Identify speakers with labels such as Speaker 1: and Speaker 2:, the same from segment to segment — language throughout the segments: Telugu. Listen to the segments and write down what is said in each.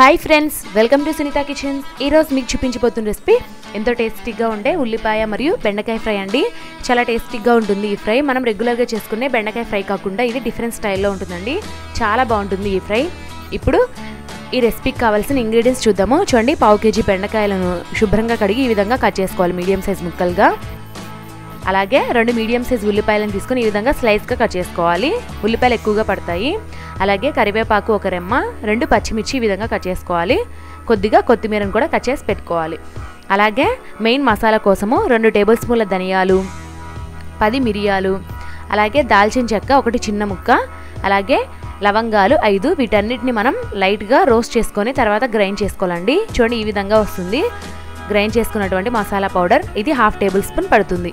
Speaker 1: Hi friends welcome to Sunitha kitchen ఈరోజు మీకు చూపించబోతున్న రెసిపీ ఎంతో టేస్టీగా ఉండే ఉల్లిపాయ మరియు బెండకాయ ఫ్రై అండి. చాలా టేస్టీగా ఉంటుంది ఈ ఫ్రై. మనం రెగ్యులర్గా చేసుకునే బెండకాయ ఫ్రై కాకుండా ఇది డిఫరెంట్ స్టైల్లో ఉంటుందండి. చాలా బాగుంటుంది ఈ ఫ్రై. ఇప్పుడు ఈ రెసిపీకి కావాల్సిన ఇంగ్రీడియంట్స్ చూద్దాము. చూడండి పావు కేజీ బెండకాయలను శుభ్రంగా కడిగి ఈ విధంగా కట్ చేసుకోవాలి మీడియం సైజ్ ముక్కలుగా. అలాగే రెండు మీడియం సైజ్ ఉల్లిపాయలను తీసుకొని ఈ విధంగా స్లైస్గా కట్ చేసుకోవాలి. ఉల్లిపాయలు ఎక్కువగా పడతాయి. అలాగే కరివేపాకు ఒక రెమ్మ రెండు పచ్చిమిర్చి ఈ విధంగా కట్ చేసుకోవాలి. కొద్దిగా కొత్తిమీరను కూడా కట్ చేసి పెట్టుకోవాలి. అలాగే మెయిన్ మసాలా కోసము రెండు టేబుల్ స్పూన్ల ధనియాలు పది మిరియాలు అలాగే దాల్చిన చెక్క ఒకటి చిన్న ముక్క అలాగే లవంగాలు ఐదు. వీటన్నిటిని మనం లైట్గా రోస్ట్ చేసుకొని తర్వాత గ్రైండ్ చేసుకోవాలండి. చూడండి ఈ విధంగా వస్తుంది. గ్రైండ్ చేసుకున్నటువంటి మసాలా పౌడర్. ఇది హాఫ్ టేబుల్ స్పూన్ పడుతుంది.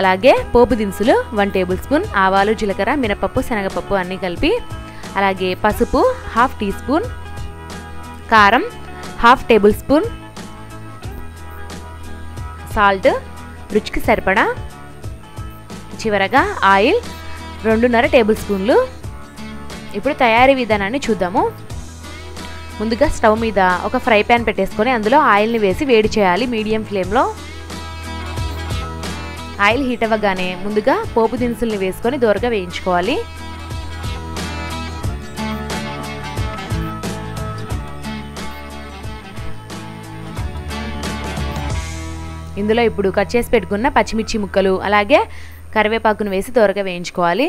Speaker 1: అలాగే పోపు దినుసులు వన్ టేబుల్ స్పూన్ ఆవాలు జీలకర్ర మినపప్పు శనగపప్పు అన్నీ కలిపి అలాగే పసుపు హాఫ్ టీ స్పూన్ కారం హాఫ్ టేబుల్ స్పూన్ సాల్ట్ రుచికి సరిపడా చివరగా ఆయిల్ రెండున్నర టేబుల్ స్పూన్లు. ఇప్పుడు తయారీ విధానాన్ని చూద్దాము. ముందుగా స్టవ్ మీద ఒక ఫ్రై ప్యాన్ పెట్టేసుకొని అందులో ఆయిల్ని వేసి వేడి చేయాలి మీడియం ఫ్లేమ్లో. ఆయిల్ హీట్ అవ్వగానే ముందుగా పోపు దినుసుల్ని వేసుకొని దూరగా వేయించుకోవాలి. ఇందులో ఇప్పుడు కట్ చేసి పెట్టుకున్న పచ్చిమిర్చి ముక్కలు అలాగే కరివేపాకును వేసి దూరగా వేయించుకోవాలి.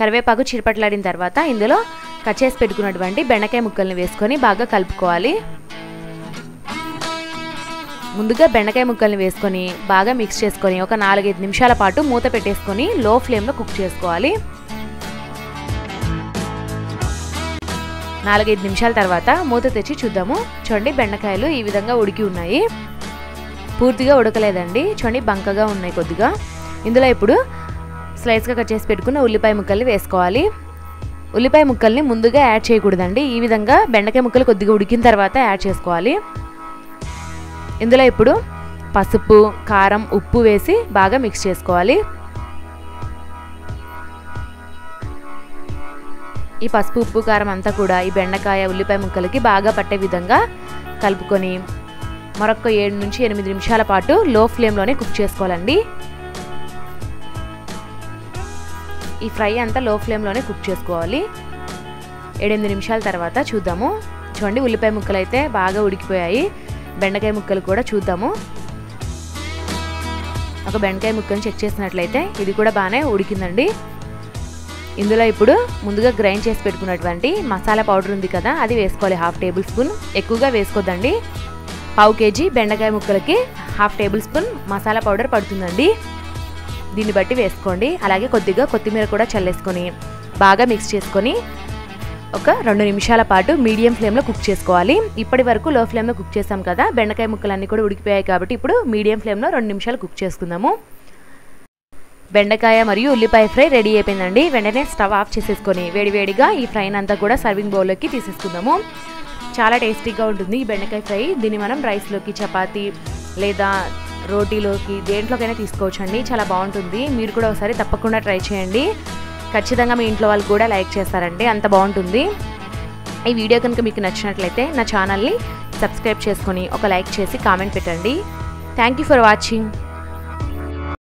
Speaker 1: కరివేపాకు చిరపట్లాడిన తర్వాత ఇందులో కట్ చేసి పెట్టుకున్నటువంటి బెండకాయ ముక్కల్ని వేసుకొని బాగా కలుపుకోవాలి. ముందుగా బెండకాయ ముక్కల్ని వేసుకొని బాగా మిక్స్ చేసుకొని ఒక నాలుగైదు నిమిషాల పాటు మూత పెట్టేసుకొని లో ఫ్లేమ్లో కుక్ చేసుకోవాలి. నాలుగైదు నిమిషాల తర్వాత మూత తెచ్చి చూద్దాము. చూడండి బెండకాయలు ఈ విధంగా ఉడికి ఉన్నాయి. పూర్తిగా ఉడకలేదండి. చూడండి బంకగా ఉన్నాయి కొద్దిగా. ఇందులో ఇప్పుడు స్లైస్గా కట్ చేసి పెట్టుకున్న ఉల్లిపాయ ముక్కల్ని వేసుకోవాలి. ఉల్లిపాయ ముక్కల్ని ముందుగా యాడ్ చేయకూడదండి. ఈ విధంగా బెండకాయ ముక్కలు కొద్దిగా ఉడికిన తర్వాత యాడ్ చేసుకోవాలి. ఇందులో ఇప్పుడు పసుపు కారం ఉప్పు వేసి బాగా మిక్స్ చేసుకోవాలి. ఈ పసుపు ఉప్పు కారం అంతా కూడా ఈ బెండకాయ ఉల్లిపాయ ముక్కలకి బాగా పట్టే విధంగా కలుపుకొని మరొక ఏడు నుంచి ఎనిమిది నిమిషాల పాటు లో ఫ్లేమ్లోనే కుక్ చేసుకోవాలండి. ఈ ఫ్రై అంతా లో ఫ్లేమ్లోనే కుక్ చేసుకోవాలి. ఏడెనిమిది నిమిషాల తర్వాత చూద్దాము. చూడండి ఉల్లిపాయ ముక్కలు అయితే బాగా ఉడికిపోయాయి. బెండకాయ ముక్కలు కూడా చూద్దాము. ఒక బెండకాయ ముక్కను చెక్ చేసినట్లయితే ఇది కూడా బాగానే ఉడికిందండి. ఇందులో ఇప్పుడు ముందుగా గ్రైండ్ చేసి పెట్టుకున్నటువంటి మసాలా పౌడర్ ఉంది కదా అది వేసుకోవాలి హాఫ్ టేబుల్ స్పూన్. ఎక్కువగా వేసుకోద్దండి. పావు కేజీ బెండకాయ ముక్కలకి half tablespoon masala powder పడుతుందండి. దీన్ని బట్టి వేసుకోండి. అలాగే కొద్దిగా కొత్తిమీర కూడా చల్లేసుకొని బాగా మిక్స్ చేసుకొని ఒక రెండు నిమిషాల పాటు మీడియం ఫ్లేమ్లో కుక్ చేసుకోవాలి. ఇప్పటి వరకు లో ఫ్లేమ్లో కుక్ చేసాం కదా బెండకాయ ముక్కలన్నీ కూడా ఉడికిపోయాయి కాబట్టి ఇప్పుడు మీడియం ఫ్లేమ్లో రెండు నిమిషాలు కుక్ చేసుకుందాము. బెండకాయ మరియు ఉల్లిపాయ ఫ్రై రెడీ అయిపోయిందండి. వెంటనే స్టవ్ ఆఫ్ చేసేసుకొని వేడివేడిగా ఈ ఫ్రైని అంతా కూడా సర్వింగ్ బౌల్లోకి తీసేసుకుందాము. చాలా టేస్టీగా ఉంటుంది ఈ బెండకాయ ఫ్రై. దీన్ని మనం రైస్లోకి చపాతీ లేదా రోటీలోకి దేంట్లోకైనా తీసుకోవచ్చు అండి చాలా బాగుంటుంది. మీరు కూడా ఒకసారి తప్పకుండా ట్రై చేయండి. ఖచ్చితంగా మీ ఇంట్లో వాళ్ళు కూడా లైక్ చేస్తారండి అంత బాగుంటుంది. ఈ వీడియో కనుక మీకు నచ్చినట్లయితే నా ఛానల్ని సబ్స్క్రైబ్ చేసుకొని ఒక లైక్ చేసి కామెంట్ పెట్టండి. Thank you for watching.